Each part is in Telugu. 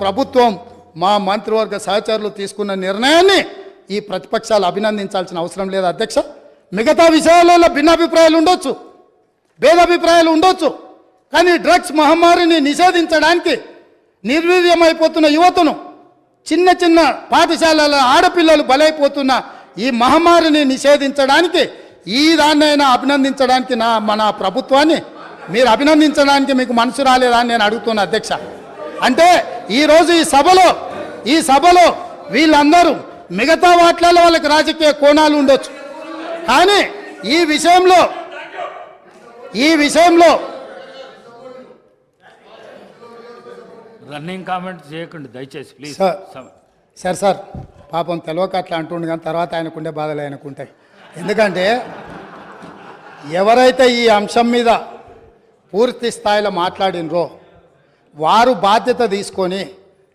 ప్రభుత్వం మా మంత్రివర్గ సహచరులు తీసుకున్న నిర్ణయాన్ని ఈ ప్రతిపక్షాలు అభినందించాల్సిన అవసరం లేదు అధ్యక్ష. మిగతా విషయాలలో భిన్నాభిప్రాయాలు ఉండొచ్చు భేదాభిప్రాయాలు ఉండొచ్చు కానీ డ్రగ్స్ మహమ్మారిని నిషేధించడానికి నిర్వీర్యమైపోతున్న యువతను చిన్న చిన్న పాఠశాలల ఆడపిల్లలు బలైపోతున్న ఈ మహమ్మారిని నిషేధించడానికి ఈ దాన్నైనా అభినందించడానికి నా మన ప్రభుత్వాన్ని మీరు అభినందించడానికి మీకు మనసు రాలేదా అని నేను అడుగుతున్నా అధ్యక్ష. అంటే ఈరోజు ఈ సభలో ఈ సభలో వీళ్ళందరూ మిగతా వాట్లలో వాళ్ళకి రాజకీయ కోణాలు ఉండొచ్చు కానీ ఈ విషయంలో ఈ విషయంలో రన్నింగ్ కామెంట్ చేయకండి దయచేసి ప్లీజ్ సార్. సార్ సార్ పాపం తెలియక అట్లా అంటుండు కానీ తర్వాత ఆయనకుండే బాధలు ఆయనకుంటాయి ఎందుకంటే ఎవరైతే ఈ అంశం మీద పూర్తి స్థాయిలో మాట్లాడినరో వారు బాధ్యత తీసుకొని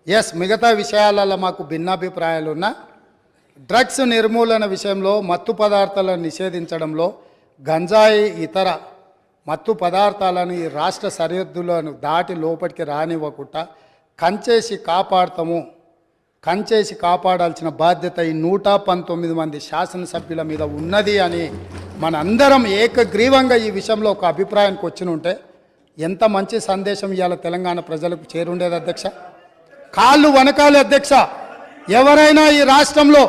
ఎస్ మిగతా విషయాలలో మాకు భిన్నాభిప్రాయాలు ఉన్నా డ్రగ్స్ నిర్మూలన విషయంలో మత్తు పదార్థాలను నిషేధించడంలో గంజాయి ఇతర మత్తు పదార్థాలను ఈ రాష్ట్ర సరిహద్దులను దాటి లోపలికి రానివ్వకుండా కంచేసి కాపాడతాము. కంచేసి కాపాడాల్సిన బాధ్యత ఈ నూట పంతొమ్మిది మంది శాసనసభ్యుల మీద ఉన్నది అని మనందరం ఏకగ్రీవంగా ఈ విషయంలో ఒక అభిప్రాయానికి వచ్చిన ఉంటే ఎంత మంచి సందేశం ఇవాళ తెలంగాణ ప్రజలకు చేరుండేది అధ్యక్ష? కాళ్ళు వనకాలి అధ్యక్ష. ఎవరైనా ఈ రాష్ట్రంలో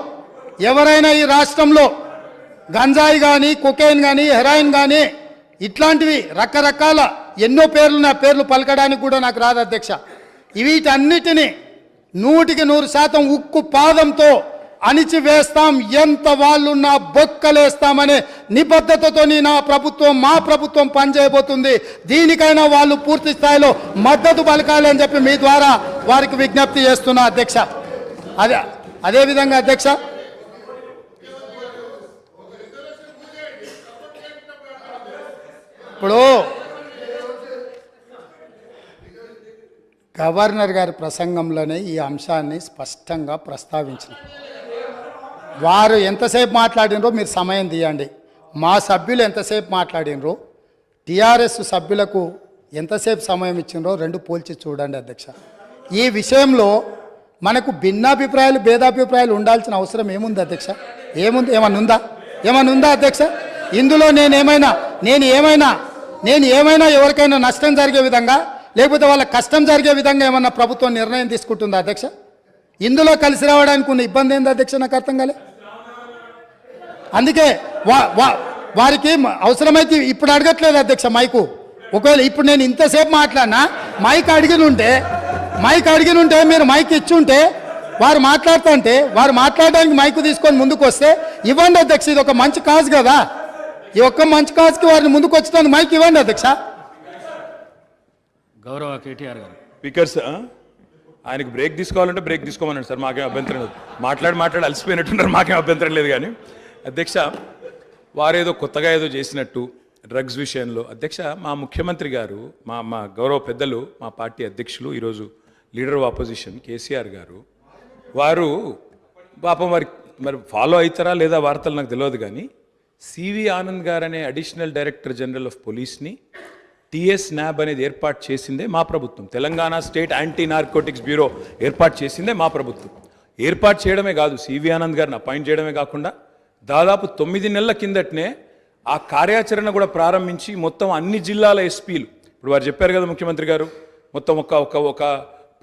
ఎవరైనా ఈ రాష్ట్రంలో గంజాయి కానీ కొకైన్ కానీ హెరాయిన్ కానీ ఇట్లాంటివి రకరకాల ఎన్నో పేర్లు నా పేర్లు పలకడానికి కూడా నాకు రాదు అధ్యక్ష. వీటన్నిటిని నూటికి నూరు శాతం ఉక్కు పాదంతో అణిచివేస్తాం ఎంత వాళ్ళున్నా బొక్కలేస్తామనే నిబద్ధతతో నా ప్రభుత్వం మా ప్రభుత్వం పనిచేయబోతుంది. దీనికైనా వాళ్ళు పూర్తి స్థాయిలో మద్దతు పలకాలి అని చెప్పి మీ ద్వారా వారికి విజ్ఞప్తి చేస్తున్నా అధ్యక్ష. అదే అదేవిధంగా అధ్యక్ష. ఇప్పుడు గవర్నర్ గారి ప్రసంగంలోనే ఈ అంశాన్ని స్పష్టంగా ప్రస్తావించిన వారు ఎంతసేపు మాట్లాడినరో మీరు సమయం తీయండి. మా సభ్యులు ఎంతసేపు మాట్లాడినరో టీఆర్ఎస్ సభ్యులకు ఎంతసేపు సమయం ఇచ్చినరో రెండు పోల్చి చూడండి అధ్యక్ష. ఈ విషయంలో మనకు భిన్నాభిప్రాయాలు భేదాభిప్రాయాలు ఉండాల్సిన అవసరం ఏముంది అధ్యక్ష? ఏముంది? ఏమన్నా ఉందా? ఏమన్నా ఉందా అధ్యక్ష? ఇందులో నేనేమైనా నేను ఏమైనా నేను ఏమైనా ఎవరికైనా నష్టం జరిగే విధంగా లేకపోతే వాళ్ళ కష్టం జరిగే విధంగా ఏమన్నా ప్రభుత్వం నిర్ణయం తీసుకుంటుందా అధ్యక్ష? ఇందులో కలిసి రావడానికి ఉన్న ఇబ్బంది ఏంది అధ్యక్ష? నాకు అర్థం కాలే. అందుకే వా వా వారికి అవసరమైతే ఇప్పుడు అడగట్లేదు అధ్యక్ష మైకు. ఒకవేళ ఇప్పుడు నేను ఇంతసేపు మాట్లాడినా మైక్ అడిగినుంటే మైక్ అడిగినుంటే మీరు మైక్ ఇచ్చుంటే వారు మాట్లాడుతుంటే వారు మాట్లాడడానికి మైకు తీసుకొని ముందుకు వస్తే ఇవ్వండి అధ్యక్ష ఇది ఒక మంచి కాజ్ కదా. ఈ ఒక్క మంచి కాజ్కి వారిని ముందుకు వచ్చడానికి మైక్ ఇవ్వండి అధ్యక్ష. గౌరవ కేటీఆర్ గారు. స్పీకర్స్ ఆ? ఆయనకి బ్రేక్ తీసుకోవాలంటే బ్రేక్ తీసుకోమన్నాడు సార్ మాకేం అభ్యంతరం లేదు. మాట్లాడి మాట్లాడి అలసిపోయినట్టున్నారు మాకేం అభ్యంతరం లేదు కానీ. అధ్యక్ష వారేదో కొత్తగా ఏదో చేసినట్టు డ్రగ్స్ విషయంలో. అధ్యక్ష మా ముఖ్యమంత్రి గారు మా మా గౌరవ పెద్దలు మా పార్టీ అధ్యక్షులు ఈరోజు లీడర్ ఆఫ్ ఆపోజిషన్ కేసీఆర్ గారు వారు పాపం వారి మరి ఫాలో అవుతారా లేదా వార్తలు నాకు తెలియదు కానీ సివి ఆనంద్ గారు అనే అడిషనల్ డైరెక్టర్ జనరల్ ఆఫ్ పోలీస్ని టిఎస్ న్యాబ్ అనేది ఏర్పాటు చేసిందే మా ప్రభుత్వం. Telangana state anti narcotics bureau ఏర్పాటు చేసిందే మా ప్రభుత్వం. ఏర్పాటు చేయడమే కాదు సివి ఆనంద్ గారిని అపాయింట్ చేయడమే కాకుండా దాదాపు తొమ్మిది నెలల కిందటనే ఆ కార్యాచరణ కూడా ప్రారంభించి మొత్తం అన్ని జిల్లాల ఎస్పీలు ఇప్పుడు వారు చెప్పారు కదా ముఖ్యమంత్రి గారు మొత్తం ఒక ఒక ఒక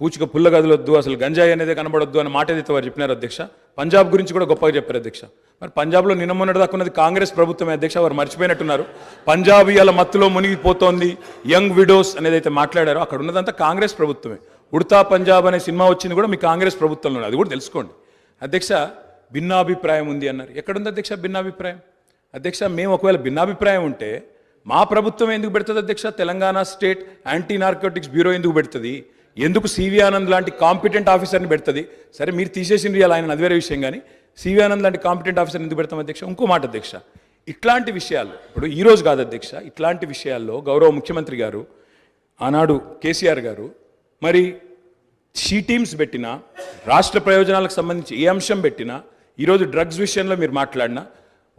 పూచిక పుల్ల గదిలొద్దు అసలు గంజాయి అనేది కనబడొద్దు అని మాట ఏదైతే వారు చెప్పినారు అధ్యక్ష. పంజాబ్ గురించి కూడా గొప్పగా చెప్పారు అధ్యక్ష. మరి పంజాబ్లో నిన్న మొన్నటి దాకా ఉన్నది కాంగ్రెస్ ప్రభుత్వమే అధ్యక్ష వారు మర్చిపోయినట్టున్నారు. పంజాబ్ ఇవాళ మత్తులో మునిగిపోతోంది యంగ్ విడోస్ అనేది అయితే మాట్లాడారో అక్కడ ఉన్నదంతా కాంగ్రెస్ ప్రభుత్వమే. ఉడతా పంజాబ్ అనే సినిమా వచ్చింది కూడా మీ కాంగ్రెస్ ప్రభుత్వంలో అది కూడా తెలుసుకోండి. అధ్యక్ష భిన్నాభిప్రాయం ఉంది అన్నారు. ఎక్కడుంది అధ్యక్ష భిన్నాభిప్రాయం? అధ్యక్ష మేము ఒకవేళ భిన్నాభిప్రాయం ఉంటే మా ప్రభుత్వం ఎందుకు పెడుతుంది అధ్యక్ష? Telangana state anti narcotics bureau ఎందుకు పెడుతుంది? ఎందుకు సివి ఆనంద్ లాంటి కాంపిటెంట్ ఆఫీసర్ని పెడుతుంది? సరే మీరు తీసేసింది అలా ఆయన అది వేరే విషయం కానీ సివి ఆనంద్ లాంటి కాంపిటెంట్ ఆఫీసర్ని ఎందుకు పెడతాం అధ్యక్ష? ఇంకో మాట అధ్యక్ష. ఇట్లాంటి విషయాలు ఇప్పుడు ఈరోజు కాదు అధ్యక్ష ఇట్లాంటి విషయాల్లో గౌరవ ముఖ్యమంత్రి గారు ఆనాడు కేసీఆర్ గారు మరి షీ టీమ్స్ పెట్టినా రాష్ట్ర ప్రయోజనాలకు సంబంధించి ఏ అంశం పెట్టినా ఈరోజు డ్రగ్స్ విషయంలో మీరు మాట్లాడినా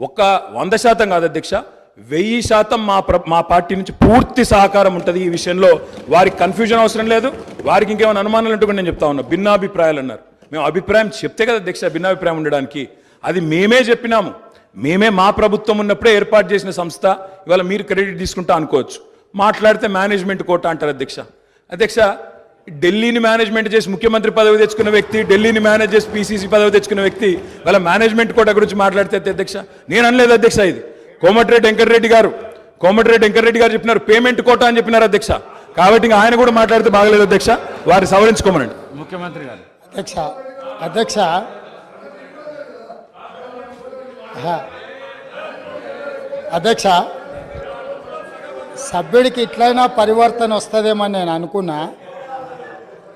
ఒక్క వంద శాతం కాదు అధ్యక్ష వెయ్యి శాతం మా ప్ర మా పార్టీ నుంచి పూర్తి సహకారం ఉంటుంది ఈ విషయంలో. వారికి కన్ఫ్యూజన్ అవసరం లేదు. వారికి ఇంకేమైనా అనుమానాలు ఉంటే కూడా నేను చెప్తా ఉన్నా. భిన్నాభిప్రాయాలు అన్నారు. మేము అభిప్రాయం చెప్తే కదా దీక్ష భిన్నాభిప్రాయం ఉండడానికి. అది మేమే చెప్పినాము. మేమే మా ప్రభుత్వం ఉన్నప్పుడే ఏర్పాటు చేసిన సంస్థ. ఇవాళ మీరు క్రెడిట్ తీసుకుంటా అనుకోవచ్చు. మాట్లాడితే మేనేజ్మెంట్ కోట అంటారు అధ్యక్ష. అధ్యక్ష ఢిల్లీని మేనేజ్మెంట్ చేసి ముఖ్యమంత్రి పదవి తెచ్చుకున్న వ్యక్తి ఢిల్లీని మేనేజ్ చేసి పీసీసీ పదవి తెచ్చుకున్న వ్యక్తి వాళ్ళ మేనేజ్మెంట్ కోట గురించి మాట్లాడితే అధ్యక్ష నేను అనలేదు అధ్యక్ష ఇది. కోమటిరెడ్డి వెంకటరెడ్డి గారు కోమటిరెడ్డి వెంకటరెడ్డి గారు చెప్పినారు పేమెంట్ కోట అని చెప్పినారు అధ్యక్ష. కాబట్టి ఇంకా ఆయన కూడా మాట్లాడితే బాగలేదు అధ్యక్ష. వారి సవరించుకోమనండి. ముఖ్యమంత్రి గారు. అధ్యక్ష అధ్యక్ష. అధ్యక్ష సభ్యుడికి ఇట్లయినా పరివర్తన వస్తుందేమని నేను అనుకున్నా.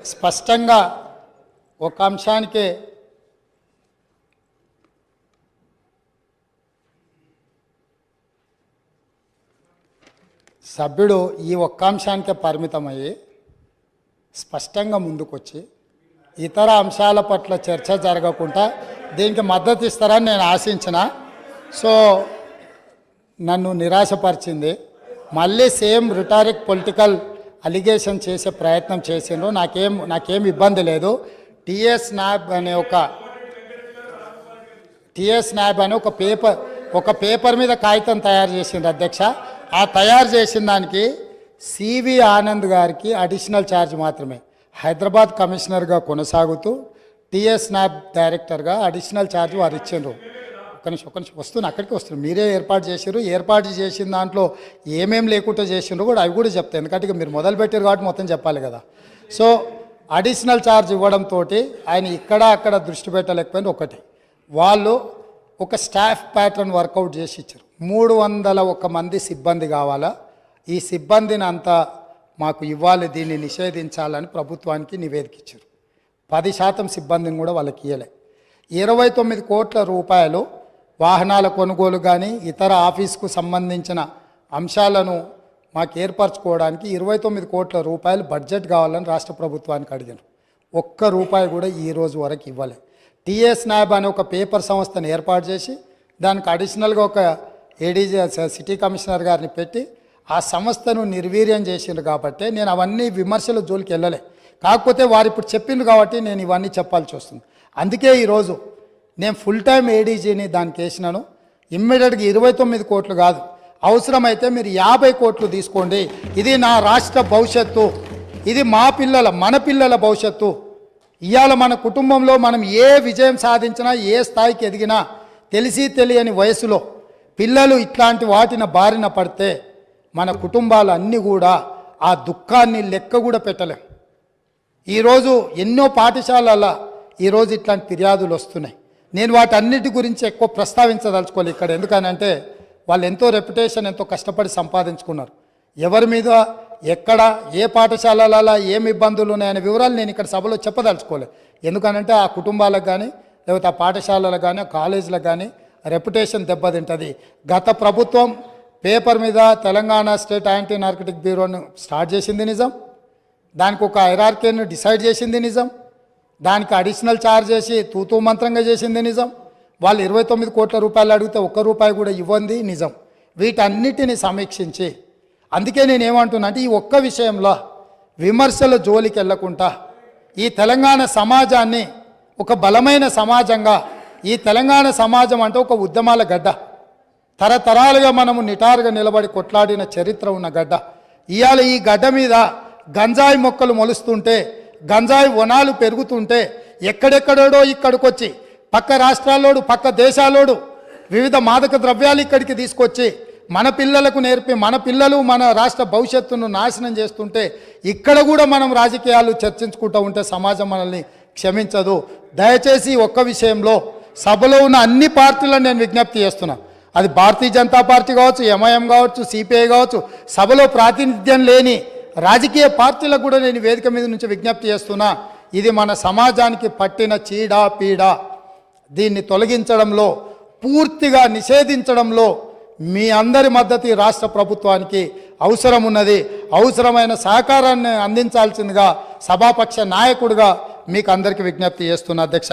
స్పష్టంగా ఒక అంశానికి సభ్యుడు ఈ ఒక్క అంశానికే పరిమితమయ్యి స్పష్టంగా ముందుకొచ్చి ఇతర అంశాల పట్ల చర్చ జరగకుండా దీనికి మద్దతు ఇస్తారని నేను ఆశించిన. సో నన్ను నిరాశపరిచింది. మళ్ళీ సేమ్ రిటారిక్ పొలిటికల్ అలిగేషన్ చేసే ప్రయత్నం చేసిండ్రు. నాకేం నాకేం ఇబ్బంది లేదు. టిఎస్ నాబ్ అనే ఒక టిఎస్ నాబ్ అనే ఒక పేపర్ ఒక పేపర్ మీద కాగితం తయారు చేసిండ్రు అధ్యక్ష. ఆ తయారు చేసిన దానికి సివి ఆనంద్ గారికి అడిషనల్ ఛార్జ్ మాత్రమే. హైదరాబాద్ కమిషనర్గా కొనసాగుతూ టిఎస్ నాబ్ డైరెక్టర్గా అడిషనల్ ఛార్జ్ వారు ఇచ్చిండ్రు. ఒక నిమిషం ఒక నిమిషం వస్తున్నా అక్కడికి వస్తున్నారు మీరే ఏర్పాటు చేసారు ఏర్పాటు చేసిన దాంట్లో ఏమేం లేకుండా చేసిండ్రు కూడా అవి కూడా చెప్తాయి ఎందుకంటే మీరు మొదలు పెట్టారు కాబట్టి మొత్తం చెప్పాలి కదా. సో అడిషనల్ ఛార్జ్ ఇవ్వడంతో ఆయన ఇక్కడ అక్కడ దృష్టి పెట్టలేకపోయింది ఒకటి. వాళ్ళు ఒక స్టాఫ్ ప్యాటర్న్ వర్కౌట్ చేసి ఇచ్చారు. మూడు వందల ఒక మంది సిబ్బంది కావాలా? ఈ సిబ్బందిని అంతా మాకు ఇవ్వాలి దీన్ని నిషేధించాలని ప్రభుత్వానికి నివేదిక ఇచ్చారు పది శాతం సిబ్బందిని కూడా వాళ్ళకి ఇవ్వలే ఇరవై తొమ్మిది కోట్ల రూపాయలు వాహనాల కొనుగోలు కానీ ఇతర ఆఫీస్కు సంబంధించిన అంశాలను మాకు ఏర్పరచుకోవడానికి ఇరవై తొమ్మిది కోట్ల రూపాయలు బడ్జెట్ కావాలని రాష్ట్ర ప్రభుత్వానికి అడిగారు. ఒక్క రూపాయి కూడా ఈ రోజు వరకు ఇవ్వలే. టిఎస్ నాబ్ అనే ఒక పేపర్ సంస్థను ఏర్పాటు చేసి దానికి అడిషనల్గా ఒక ఏడీజీ సిటీ కమిషనర్ గారిని పెట్టి ఆ సంస్థను నిర్వీర్యం చేసిండ్రు కాబట్టి నేను అవన్నీ విమర్శల జోలికి వెళ్ళలే. కాకపోతే వారు ఇప్పుడు చెప్పిండ్రు కాబట్టి నేను ఇవన్నీ చెప్పాల్సి వస్తుంది. అందుకే ఈరోజు నేను ఫుల్ టైం ఏడీజీని దానికి వేసినాను. ఇమ్మీడియట్గా ఇరవై తొమ్మిది కోట్లు కాదు. అవసరమైతే మీరు యాభై కోట్లు తీసుకోండి. ఇది నా రాష్ట్ర భవిష్యత్తు. ఇది మా పిల్లల మన పిల్లల భవిష్యత్తు. ఇవాళ మన కుటుంబంలో మనం ఏ విజయం సాధించినా ఏ స్థాయికి ఎదిగినా తెలిసి తెలియని వయసులో పిల్లలు ఇట్లాంటి వాటిన బారిన పడితే మన కుటుంబాలు అన్నీ కూడా ఆ దుఃఖాన్ని లెక్క కూడా పెట్టలేం. ఈరోజు ఎన్నో పాఠశాలల ఈరోజు ఇట్లాంటి ఫిర్యాదులు వస్తున్నాయి. నేను వాటన్నిటి గురించి ఎక్కువ ప్రస్తావించదలుచుకోవాలి ఇక్కడ. ఎందుకనంటే వాళ్ళు ఎంతో రెప్యుటేషన్ ఎంతో కష్టపడి సంపాదించుకున్నారు. ఎవరి మీద ఎక్కడ ఏ పాఠశాలల ఏం ఇబ్బందులు ఉన్నాయనే వివరాలు నేను ఇక్కడ సభలో చెప్పదలుచుకోలేదు. ఎందుకనంటే ఆ కుటుంబాలకు కానీ లేకపోతే ఆ పాఠశాలలకు కానీ కాలేజీలకు కానీ రెప్యుటేషన్ దెబ్బతింటుంది. గత ప్రభుత్వం పేపర్ మీద తెలంగాణ స్టేట్ యాంటీ నార్కటిక్ బ్యూరోను స్టార్ట్ చేసింది నిజం. దానికి ఒక ఐరార్కేను డిసైడ్ చేసింది నిజం. దానికి అడిషనల్ ఛార్జ్ చేసి తూతూ మంత్రంగా చేసింది నిజం. వాళ్ళు ఇరవై తొమ్మిది కోట్ల రూపాయలు అడిగితే ఒక్క రూపాయి కూడా ఇవ్వంది నిజం. వీటన్నిటిని సమీక్షించి. అందుకే నేను అంటే ఈ ఒక్క విషయంలో విమర్శల జోలికి వెళ్ళకుండా ఈ తెలంగాణ సమాజాన్ని ఒక బలమైన సమాజంగా ఈ తెలంగాణ సమాజం అంటే ఒక ఉద్యమాల గడ్డ. తరతరాలుగా మనము నిటారుగా నిలబడి కొట్లాడిన చరిత్ర ఉన్న గడ్డ. ఇవాళ ఈ గడ్డ మీద గంజాయి మొక్కలు మొలుస్తుంటే గంజాయి వనాలు పెరుగుతుంటే ఎక్కడెక్కడోడో ఇక్కడికొచ్చి పక్క రాష్ట్రాల్లోడు పక్క దేశాలోడు వివిధ మాదక ద్రవ్యాలు ఇక్కడికి తీసుకొచ్చి మన పిల్లలకు నేర్పి మన పిల్లలు మన రాష్ట్ర భవిష్యత్తును నాశనం చేస్తుంటే ఇక్కడ కూడా మనం రాజకీయాలు చర్చించుకుంటూ ఉంటే సమాజం మనల్ని క్షమించదు. దయచేసి ఒక్క విషయంలో సభలో ఉన్న అన్ని పార్టీలను నేను విజ్ఞప్తి చేస్తున్నా. అది భారతీయ జనతా పార్టీ కావచ్చు ఎంఐఎం కావచ్చు సిపిఐ కావచ్చు సభలో ప్రాతినిధ్యం లేని రాజకీయ పార్టీలకు కూడా నేను వేదిక మీద నుంచి విజ్ఞప్తి చేస్తున్నా. ఇది మన సమాజానికి పట్టిన చీడ పీడ. దీన్ని తొలగించడంలో పూర్తిగా నిషేధించడంలో మీ అందరి మద్దతు రాష్ట్ర ప్రభుత్వానికి అవసరం ఉన్నది. అవసరమైన సహకారాన్ని అందించాల్సిందిగా సభాపక్ష నాయకుడిగా మీకు అందరికీ విజ్ఞప్తి చేస్తున్నా అధ్యక్ష.